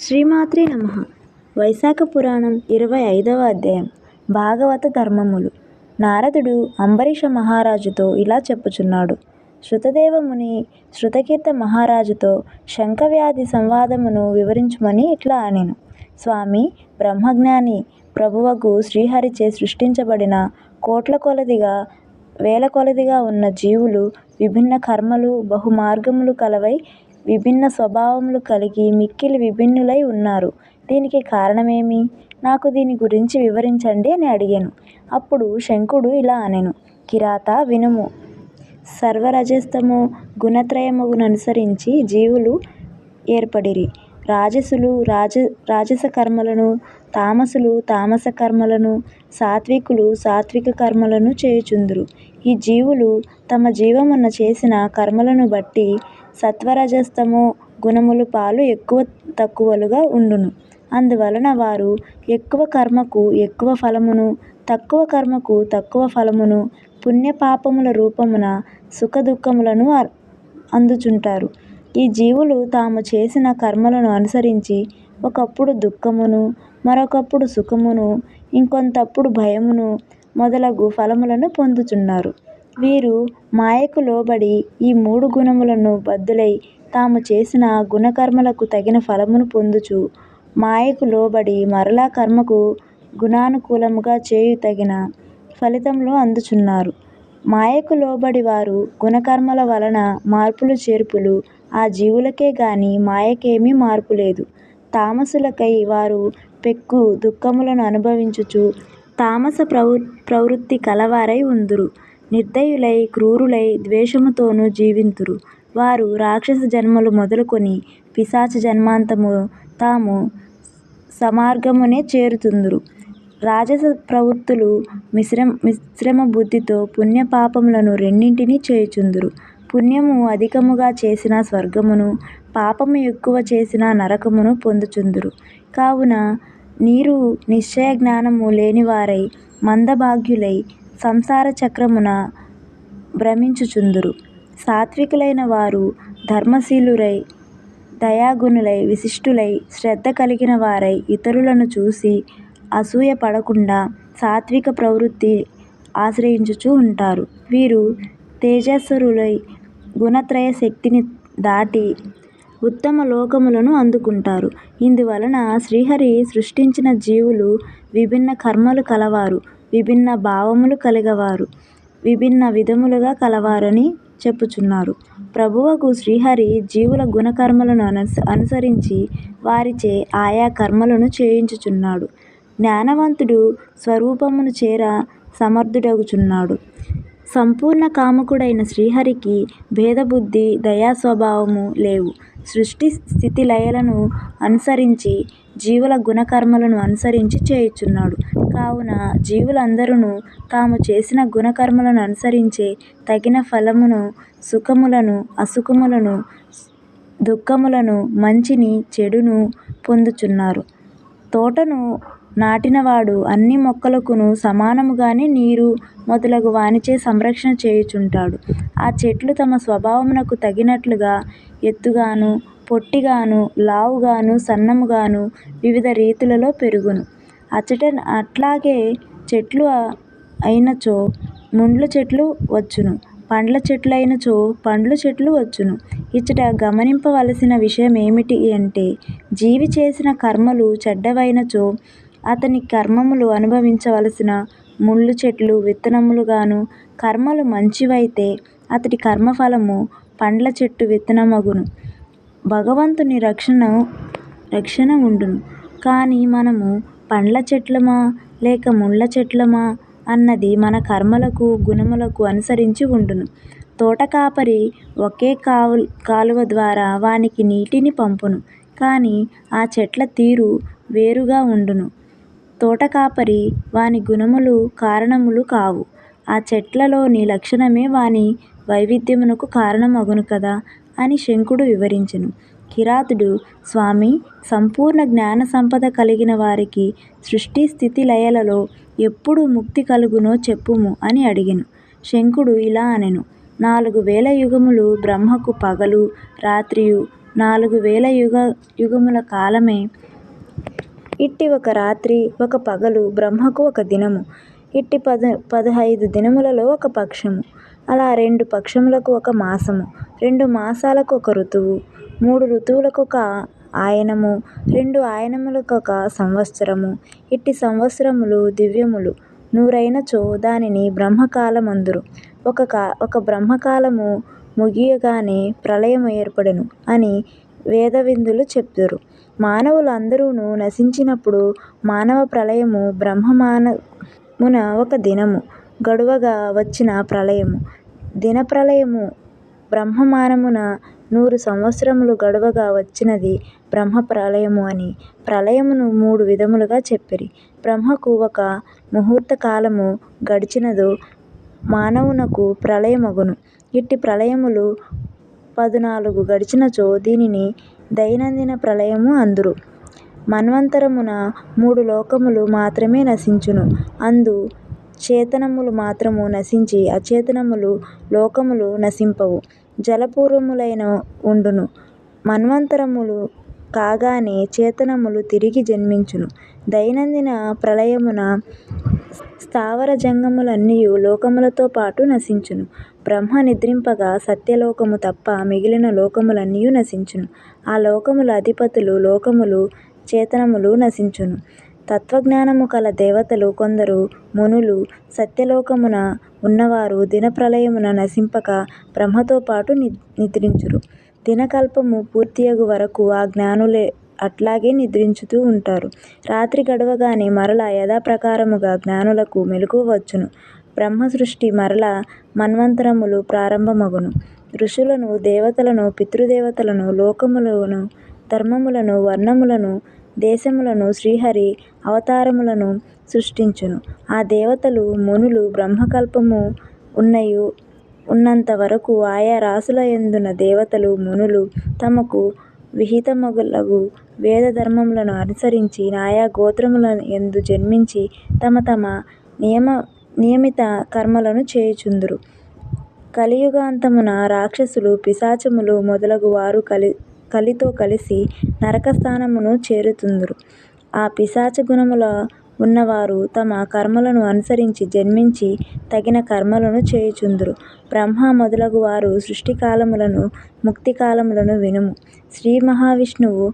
శ్రీమాత్రే నమః. వైశాఖ పురాణం ఇరవై ఐదవ అధ్యాయం. భాగవత ధర్మములు. నారదుడు అంబరీష మహారాజుతో ఇలా చెప్పుచున్నాడు. శృతదేవముని శృతకీర్త మహారాజుతో శంఖవ్యాధి సంవాదమును వివరించుమని ఇట్లా అనెను. స్వామి బ్రహ్మజ్ఞాని ప్రభువకు శ్రీహరిచే సృష్టించబడిన కోట్ల కొలదిగా వేల కొలదిగా ఉన్న జీవులు విభిన్న కర్మలు బహుమార్గములు కలవై విభిన్న స్వభావములు కలిగి మిక్కిలి విభిన్నులై ఉన్నారు. దీనికి కారణమేమి? నాకు దీని గురించి వివరించండి అని అడిగాను. అప్పుడు శంఖుడు ఇలా అనెను కిరాత వినుము. సర్వరజస్తమో గుణత్రయముననుసరించి జీవులు ఏర్పడిరి. రాజసులు రాజ రాజస కర్మలను తామసులు తామస కర్మలను సాత్వికులు సాత్విక కర్మలను చేయుచుందురు. ఈ జీవులు తమ జీవమున చేసిన కర్మలను బట్టి సత్వరజస్తము గుణములు పాలు ఎక్కువ తక్కువలుగా ఉండును. అందువలన వారు ఎక్కువ కర్మకు ఎక్కువ ఫలమును తక్కువ కర్మకు తక్కువ ఫలమును పుణ్యపాపముల రూపమున సుఖ దుఃఖములను అందుచుంటారు. ఈ జీవులు తాము చేసిన కర్మలను అనుసరించి ఒకప్పుడు దుఃఖమును మరొకప్పుడు సుఖమును ఇంకొంతప్పుడు భయమును మొదలగు ఫలములను పొందుచున్నారు. వీరు మాయకు లోబడి ఈ మూడు గుణములను బద్ధులై తాము చేసిన గుణకర్మలకు తగిన ఫలమును పొందుచు. మాయకు లోబడి మరలా కర్మకు గుణానుకూలముగా చేయు తగిన ఫలితములు అందుచున్నారు. మాయకు లోబడి వారు గుణకర్మల వలన మార్పులు చేర్పులు ఆ జీవులకే గాని మాయకేమీ మార్పు లేదు. తామసులకై వారు పెక్కు దుఃఖములను అనుభవించుచు తామస ప్రవృ ప్రవృత్తి కలవారై ఉందురు. నిర్దయులై క్రూరులై ద్వేషముతోనూ జీవింతురు. వారు రాక్షస జన్మలు మొదలుకొని పిశాచ జన్మాంతము తాము సమార్గమునే చేరుతుందురు. రాజస ప్రవృత్తులు మిశ్రమ మిశ్రమ బుద్ధితో పుణ్య పాపములను రెండింటినీ చేయుచుందురు. పుణ్యము అధికముగా చేసిన స్వర్గమును పాపము ఎక్కువ చేసిన నరకమును పొందుచుందురు. కావున నీరు నిశ్చయ జ్ఞానము లేనివారై మందభాగ్యులై సంసార చక్రమున భ్రమించుచుందురు. సాత్వికులైన వారు ధర్మశీలురై దయాగుణులై విశిష్టులై శ్రద్ధ కలిగిన వారై ఇతరులను చూసి అసూయ పడకుండా సాత్విక ప్రవృత్తి ఆశ్రయించుచు ఉంటారు. వీరు తేజస్సురులై గుణత్రయ శక్తిని దాటి ఉత్తమ లోకములను అందుకుంటారు. ఇందువలన శ్రీహరి సృష్టించిన జీవులు విభిన్న కర్మలు కలవారు. విభిన్న భావములు కలిగవారు. విభిన్న విధములుగా కలవారని చెప్పుచున్నారు. ప్రభువగు శ్రీహరి జీవుల గుణకర్మలను అనుసరించి వారిచే ఆయా కర్మలను చేయించుచున్నాడు. జ్ఞానవంతుడు స్వరూపమును చేర సమర్థుడగుచున్నాడు. సంపూర్ణ కాముకుడైన శ్రీహరికి భేదబుద్ధి దయా స్వభావము లేవు. సృష్టి స్థితి లయలను అనుసరించి జీవుల గుణకర్మలను అనుసరించి చేయుచున్నాడు. కావున జీవులందరును తాము చేసిన గుణకర్మలను అనుసరించే తగిన ఫలమును సుఖములను అసుఖములను దుఃఖములను మంచిని చెడును పొందుచున్నారు. తోటను నాటినవాడు అన్ని మొక్కలకును సమానముగానే నీరు మొదలగు వానిచే సంరక్షణ చేయుచుంటాడు. ఆ చెట్లు తమ స్వభావమునకు తగినట్లుగా ఎత్తుగాను పొట్టిగాను లావుగాను సన్నముగాను వివిధ రీతులలో పెరుగును. అచ్చట అట్లాగే చెట్లు అయినచో ముండ్ల చెట్లు వచ్చును. పండ్ల చెట్లయినచో పండ్ల చెట్లు వచ్చును. ఇచ్చట గమనింపవలసిన విషయమేమిటి అంటే జీవి చేసిన కర్మలు చెడ్డవైనచో అతని కర్మములు అనుభవించవలసిన ముళ్ళు చెట్లు విత్తనములుగాను కర్మలు మంచివైతే అతడి కర్మఫలము పండ్ల చెట్టు విత్తనమగును. భగవంతుని రక్షణ రక్షణ ఉండును. కానీ మనము పండ్ల చెట్లమా లేక ముళ్ళ చెట్లమా అన్నది మన కర్మలకు గుణములకు అనుసరించి ఉండును. తోటకాపరి ఒకే కావు కాలువ ద్వారా వానికి నీటిని పంపును. కానీ ఆ చెట్ల తీరు వేరుగా ఉండును. తోటకాపరి వాని గుణములు కారణములు కావు. ఆ చెట్లలోని లక్షణమే వాని వైవిధ్యమునకు కారణమగును కదా అని శంఖుడు వివరించెను. కిరాతుడు స్వామి సంపూర్ణ జ్ఞాన సంపద కలిగిన వారికి సృష్టి స్థితి లయలలో ఎప్పుడు ముక్తి కలుగునో చెప్పుము అని అడిగెను శంఖుడు ఇలా అనెను నాలుగు వేల యుగములు బ్రహ్మకు పగలు రాత్రియు నాలుగు వేల యుగ యుగముల కాలమే. ఇట్టి ఒక రాత్రి ఒక పగలు బ్రహ్మకు ఒక దినము. ఇట్టి పద పదుహైదు దినములలో ఒక పక్షము. అలా రెండు పక్షములకు ఒక మాసము. రెండు మాసాలకు ఒక ఋతువు. మూడు ఋతువులకొక ఆయనము. రెండు ఆయనములకొక సంవత్సరము. ఇట్టి సంవత్సరములు దివ్యములు నూరైనచో దానిని బ్రహ్మకాలమందురు. ఒక కా ఒక బ్రహ్మకాలము ముగియగానే ప్రళయము ఏర్పడెను అని వేదవిందులు చెప్తురు మానవులు అందరును నశించినప్పుడు మానవ ప్రళయము బ్రహ్మమానమున ఒక దినము గడువగా వచ్చిన ప్రళయము. దిన ప్రళయము బ్రహ్మమానమున నూరు సంవత్సరములు గడువగా వచ్చినది బ్రహ్మ ప్రళయము అని ప్రళయమును మూడు విధములుగా చెప్పిరి. బ్రహ్మకు ఒక ముహూర్త కాలము గడిచినదో మానవునకు ప్రళయమగును. ఇట్టి ప్రళయములు పదునాలుగు గడిచినచో దీనిని దైనందిన ప్రళయము అందురు. మన్వంతరమున మూడు లోకములు మాత్రమే నశించును. అందు చేతనములు మాత్రము నశించి అచేతనములు లోకములు నశింపవు. జలపూర్వములైన ఉండును మన్వంతరములు కాగానే చేతనములు తిరిగి జన్మించును. దైనందిన ప్రళయమున స్థావర జంగములన్నీయు లోకములతోపాటు నశించును. బ్రహ్మ నిద్రింపగా సత్యలోకము తప్ప మిగిలిన లోకములన్నీయు నశించును. ఆ లోకముల అధిపతులు లోకములు చేతనములు నశించును. తత్వజ్ఞానము కల దేవతలు కొందరు మునులు సత్యలోకమున ఉన్నవారు దినప్రళయమున నశింపక బ్రహ్మతో పాటు ని నిద్రించురు. దినకల్పము పూర్తియగు వరకు ఆ జ్ఞానులే అట్లాగే నిద్రించుతూ ఉంటారు రాత్రి గడవగానే మరల యథాప్రకారముగా జ్ఞానులకు మెలకువ వచ్చును. బ్రహ్మసృష్టి మరల మన్వంతరములు ప్రారంభమగును. ఋషులను దేవతలను పితృదేవతలను లోకములను ధర్మములను వర్ణములను దేశములను శ్రీహరి అవతారములను సృష్టించును. ఆ దేవతలు మునులు బ్రహ్మకల్పము ఉన్నయు ఉన్నంత వరకు ఆయా రాశులయందున్న దేవతలు మునులు తమకు విహితమగులగు వేద ధర్మములను అనుసరించి ఆయా గోత్రముల యందు జన్మించి తమ తమ నియమ నియమిత కర్మలను చేయుచుందురు. కలియుగాంతమున రాక్షసులు పిశాచములు మొదలగు వారు కలి కలితో కలిసి నరకస్థానమును చేరుతుందురు. ఆ పిశాచ గుణముల ఉన్నవారు తమ కర్మలను అనుసరించి జన్మించి తగిన కర్మలను చేయుచుందురు. బ్రహ్మ మొదలగువారి సృష్టికాలములను ముక్తికాలములను వినుము. శ్రీ మహావిష్ణువు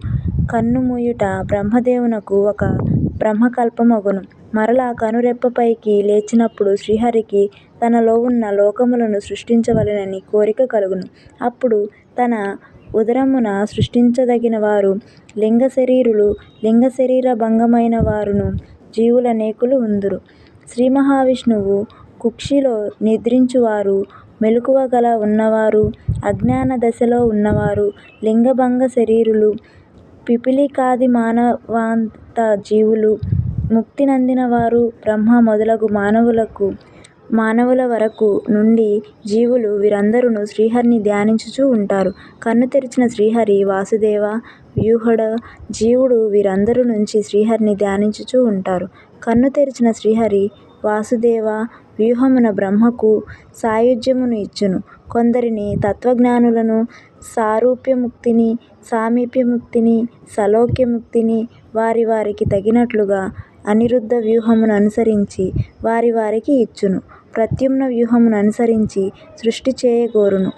కన్నుమూయుట బ్రహ్మదేవునకు ఒక బ్రహ్మకల్పమగును. మరలా కనురెప్పపైకి లేచినప్పుడు శ్రీహరికి తనలో ఉన్న లోకములను సృష్టించవలెనని కోరిక కలుగును. అప్పుడు తన ఉదరమున సృష్టించదగినవారు శరీర భంగమైన వారును జీవులనేకులు ఉందురు. శ్రీమహావిష్ణువు కుక్షిలో నిద్రించువారు మెలకువగల ఉన్నవారు అజ్ఞాన దశలో ఉన్నవారు లింగభంగ శరీరులు పిపిలికాది మానవాంత జీవులు ముక్తి నొందినవారు బ్రహ్మ మొదలగు మానవులకు మానవుల వరకు నుండి జీవులు వీరందరును శ్రీహరిని ధ్యానించుచూ ఉంటారు కన్ను తెరిచిన శ్రీహరి వాసుదేవ వ్యూహడ జీవుడు వీరందరు నుంచి శ్రీహరిని ధ్యానించుచూ ఉంటారు కన్ను తెరిచిన శ్రీహరి వాసుదేవ వ్యూహమున బ్రహ్మకు సాయుజ్యమును ఇచ్చును. కొందరిని తత్వజ్ఞానులను సారూప్యముక్తిని సామీప్యముక్తిని సాలోక్యముక్తిని వారి వారికి తగినట్లుగా అనిరుద్ధ వ్యూహమును అనుసరించి వారి వారికి ఇచ్చును. ప్రద్యుమ్న వ్యూహమును అనుసరించి సృష్టి చేయగోరును.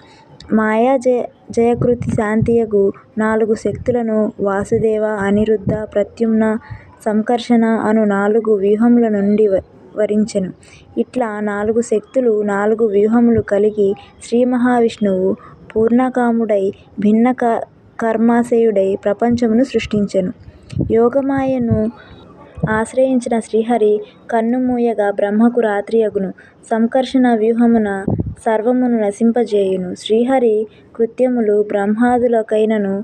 మాయా జయ జయకృతి శాంతియగు నాలుగు శక్తులను వాసుదేవ అనిరుద్ధ ప్రద్యుమ్న సంకర్షణ అను నాలుగు వ్యూహముల నుండి వరించెను. ఇట్లా నాలుగు శక్తులు నాలుగు వ్యూహములు కలిగి శ్రీ మహావిష్ణువు పూర్ణకాముడై భిన్న క కర్మాశయుడై ప్రపంచమును సృష్టించెను. యోగమాయను ఆశ్రయించిన శ్రీహరి కన్నుమూయగా బ్రహ్మకు రాత్రియగును. సంకర్షణ వ్యూహమున సర్వమును నశింపజేయును. శ్రీహరి కృత్యములు బ్రహ్మాదులకైనను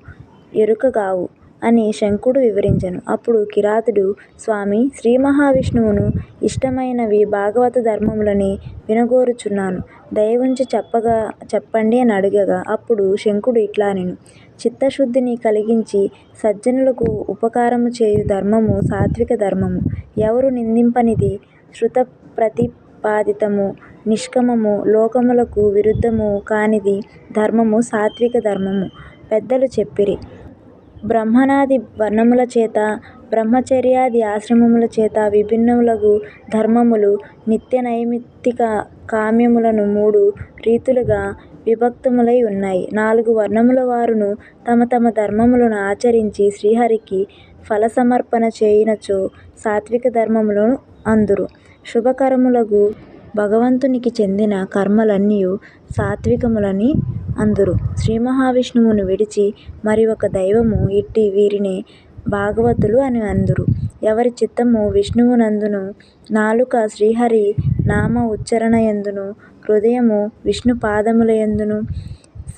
ఎరుకగావు అని శంఖుడు వివరించెను. అప్పుడు కిరాతుడు స్వామీ శ్రీమహావిష్ణువును ఇష్టమైనవి భాగవత ధర్మములని వినగోరుచున్నాను. దయవుంచి చెప్పండి అని అడగగా అప్పుడు శంఖుడు ఇట్లనెను చిత్తశుద్ధిని కలిగించి సజ్జనులకు ఉపకారము చేయు ధర్మము సాత్విక ధర్మము. ఎవరు నిందింపనిది శృతప్రతిపాదితము నిష్కామము లోకములకు విరుద్ధము కానిది ధర్మము సాత్విక ధర్మము. పెద్దలు చెప్పిరి. బ్రహ్మనాది వర్ణముల చేత బ్రహ్మచర్యాది ఆశ్రమముల చేత విభిన్నములగు ధర్మములు నిత్య నైమిత్తిక కామ్యములను మూడు రీతులుగా విభక్తములై ఉన్నాయి. నాలుగు వర్ణముల వారును తమ తమ ధర్మములను ఆచరించి శ్రీహరికి ఫల సమర్పణ చేయునచో సాత్విక ధర్మములను అందురు. శుభకరములగు భగవంతునికి చెందిన కర్మలన్నీ సాత్వికములని అందురు. శ్రీమహావిష్ణువును విడిచి మరి ఒక దైవము ఇట్టి వీరినే భాగవతులు అని అందురు. ఎవరి చిత్తము విష్ణువునందును నాలుక శ్రీహరి నామ ఉచ్చారణయందును హృదయము విష్ణుపాదములయందును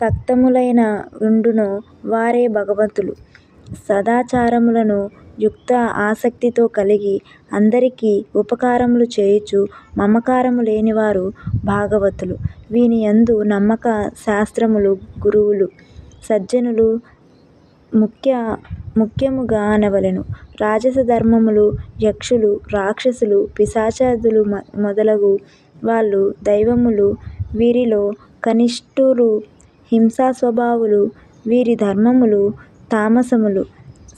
సక్తములైన ఉండును వారే భగవతులు. సదాచారములను యుక్త ఆసక్తితో కలిగి అందరికీ ఉపకారములు చేయుచు మమకారము లేనివారు భాగవతులు. వీని యందు నమ్మక శాస్త్రములు గురువులు సజ్జనులు ముఖ్య ముఖ్యముగా అనవలెను రాజస ధర్మములు యక్షులు రాక్షసులు పిశాచాదులు మొదలగు వాళ్ళు దైవములు వీరిలో కనిష్ఠులు హింసా స్వభావులు వీరి ధర్మములు తామసములు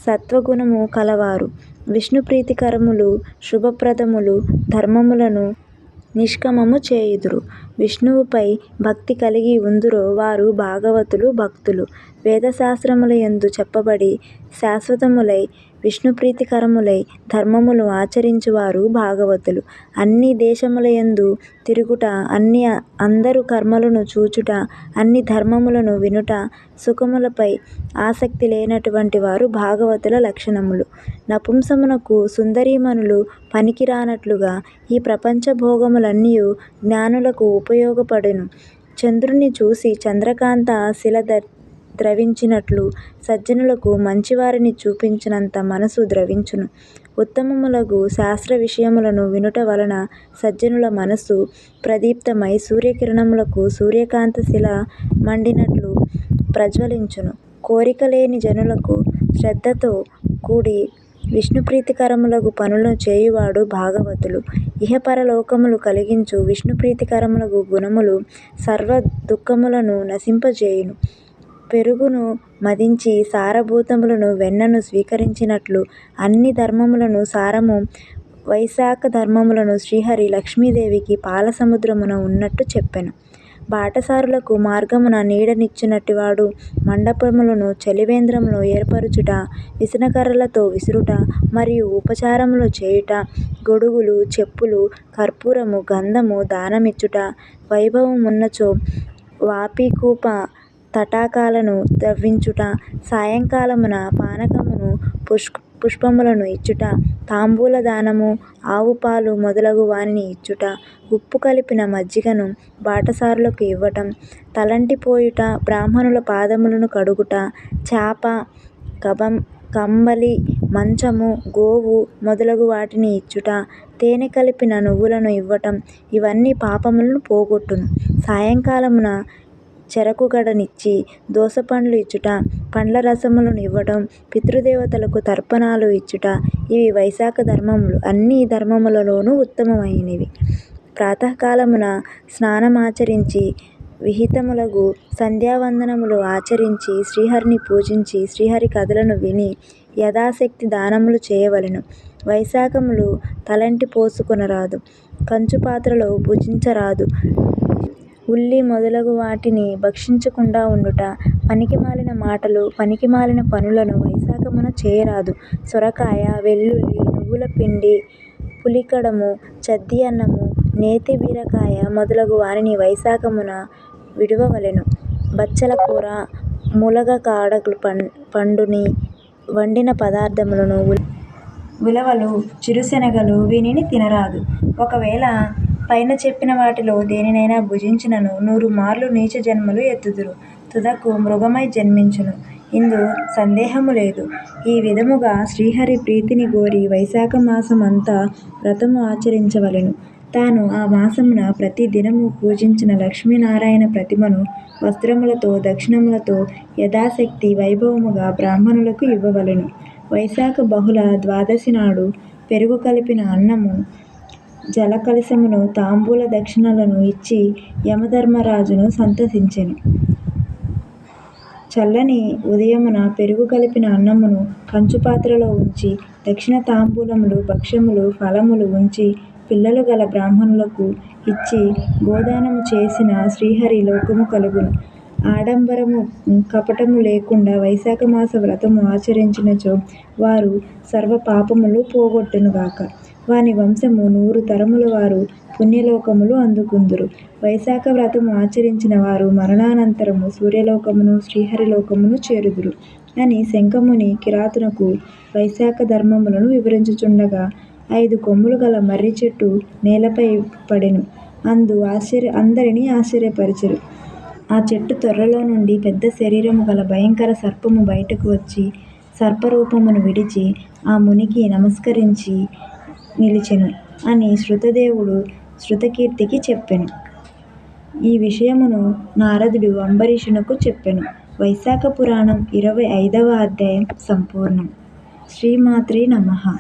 సత్వగుణము కలవారు విష్ణు ప్రీతికరములు శుభప్రదములు ధర్మములను నిష్కమము చేయుదురు. విష్ణువుపై భక్తి కలిగి ఉందురో వారు భాగవతులు భక్తులు. వేదశాస్త్రములయందు చెప్పబడి శాశ్వతములై విష్ణుప్రీతికరములై ధర్మములు ఆచరించువారు భాగవతులు. అన్ని దేశములయందు తిరుగుట అన్ని అందరు కర్మలను చూచుట అన్ని ధర్మములను వినుట సుఖములపై ఆసక్తి లేనటువంటి వారు భాగవతుల లక్షణములు. నపుంసకునకు సుందరీమణులు పనికిరానట్లుగా ఈ ప్రపంచ భోగములన్నియు జ్ఞానులకు ఉపయోగపడును. చంద్రుని చూసి చంద్రకాంత శిల ద్రవించినట్లు సజ్జనులకు మంచివారిని చూపించినంత మనసు ద్రవించును. ఉత్తమములగు శాస్త్ర విషయములను వినుట వలన సజ్జనుల మనస్సు ప్రదీప్తమై సూర్యకిరణములకు సూర్యకాంత శిల మండినట్లు ప్రజ్వలించును. కోరిక లేని జనులకు శ్రద్ధతో కూడి విష్ణుప్రీతికరములగు పనులను చేయువాడు భాగవతులు. ఇహపరలోకములు కలిగించు విష్ణుప్రీతికరములగు గుణములు సర్వ దుఃఖములను నశింపజేయును. పెరుగును మదించి సారభూతములను వెన్నను స్వీకరించినట్లు అన్ని ధర్మములను సారము వైశాఖ ధర్మములను శ్రీహరి లక్ష్మీదేవికి పాలసముద్రమున ఉన్నట్టు చెప్పెను. బాటసారులకు మార్గమున నీడనిచ్చినట్టువాడు మండపములను చలివేంద్రములు ఏర్పరచుట విసనకర్రలతో విసురుట మరియు ఉపచారములు చేయుట గొడుగులు చెప్పులు కర్పూరము గంధము దానమిచ్చుట వైభవమున్నచో వాపీకూప తటాకాలను త్రవ్వించుట సాయంకాలమున పానకమును పుష్పములను ఇచ్చుట తాంబూల దానము ఆవుపాలు మొదలగు వానిని ఇచ్చుట ఉప్పు కలిపిన మజ్జిగను బాటసారులకు ఇవ్వటం తలంటి పోయుట బ్రాహ్మణుల పాదములను కడుగుట చాప కంబళి మంచము గోవు మొదలగు వాటిని ఇచ్చుట తేనె కలిపిన నువ్వులను ఇవ్వటం ఇవన్నీ పాపములను పోగొట్టును. సాయంకాలమున చెరకు గడనిచ్చి దోసపండ్లు ఇచ్చుట పండ్ల రసములను ఇవ్వటం పితృదేవతలకు తర్పణాలు ఇచ్చుట ఇవి వైశాఖ ధర్మములు. అన్ని ధర్మములలోనూ ఉత్తమమైనవి. ప్రాతకాలమున స్నానమాచరించి విహితములగు సంధ్యావందనములు ఆచరించి శ్రీహరిని పూజించి శ్రీహరి కథలను విని యథాశక్తి దానములు చేయవలెను. వైశాఖములు తలంటి పోసుకొనరాదు కంచుపాత్రలో భుజించరాదు ఉల్లి మొదలగు వాటిని భక్షించకుండా ఉండుట పనికిమాలిన మాటలు పనికిమాలిన పనులను వైశాఖమున చేయరాదు. సొరకాయ వెల్లుల్లి నువ్వుల పిండి పులికడము చద్ది అన్నము నేతి బీరకాయ మొదలగు వానిని వైశాఖమున విడువవలెను. బచ్చల కూర ములక్కాడ పండుని వండిన పదార్థములను ఉలవలు చిరుశెనగలు వీనిని తినరాదు. ఒకవేళ పైన చెప్పిన వాటిలో దేనినైనా భుజించినను నూరు మార్లు నీచ జన్మలు ఎత్తుదురు తుదకు మృగమై జన్మించును ఇందు సందేహము లేదు. ఈ విధముగా శ్రీహరి ప్రీతిని కోరి వైశాఖ మాసమంతా వ్రతము ఆచరించవలెను. తాను ఆ మాసమున ప్రతి దినము పూజించిన లక్ష్మీనారాయణ ప్రతిమను వస్త్రములతో దక్షిణములతో యథాశక్తి వైభవముగా బ్రాహ్మణులకు ఇవ్వవలెను. వైశాఖ బహుళ ద్వాదశి నాడు పెరుగు కలిపిన అన్నము జలకలశమును తాంబూల దక్షిణలను ఇచ్చి యమధర్మరాజును సంతసించెను. చల్లని ఉదయమున పెరుగు కలిపిన అన్నమును కంచుపాత్రలో ఉంచి దక్షిణ తాంబూలములు భక్ష్యములు ఫలములు ఉంచి పిల్లలు గల బ్రాహ్మణులకు ఇచ్చి గోదానము చేసిన శ్రీహరి లోకము కలుగును ఆడంబరము కపటము లేకుండా వైశాఖమాస వ్రతము ఆచరించినచో వారు సర్వ పాపములు పోగొట్టును గాక వాని వంశము నూరు తరముల వారు పుణ్యలోకములు అందుకుందురు. వైశాఖ వ్రతము ఆచరించిన వారు మరణానంతరము సూర్యలోకమును శ్రీహరిలోకమును చేరుదురు. అని శంఖముని కిరాతునకు వైశాఖ ధర్మములను వివరించుచుండగా ఐదు కొమ్ములు గల మర్రి చెట్టు నేలపై పడెను. అందు ఆశ్చర్య అందరినీ ఆశ్చర్యపరిచరు. ఆ చెట్టు తొర్రలో నుండి పెద్ద శరీరము గల భయంకర సర్పము బయటకు వచ్చి సర్పరూపమును విడిచి ఆ మునికి నమస్కరించి నిలిచెను అని శృతదేవుడు శృతకీర్తికి చెప్పెను. ఈ విషయమును నారదుడు అంబరీషునకు చెప్పెను. వైశాఖ పురాణం ఇరవై ఐదవ అధ్యాయం సంపూర్ణం. శ్రీమాత్రే నమః.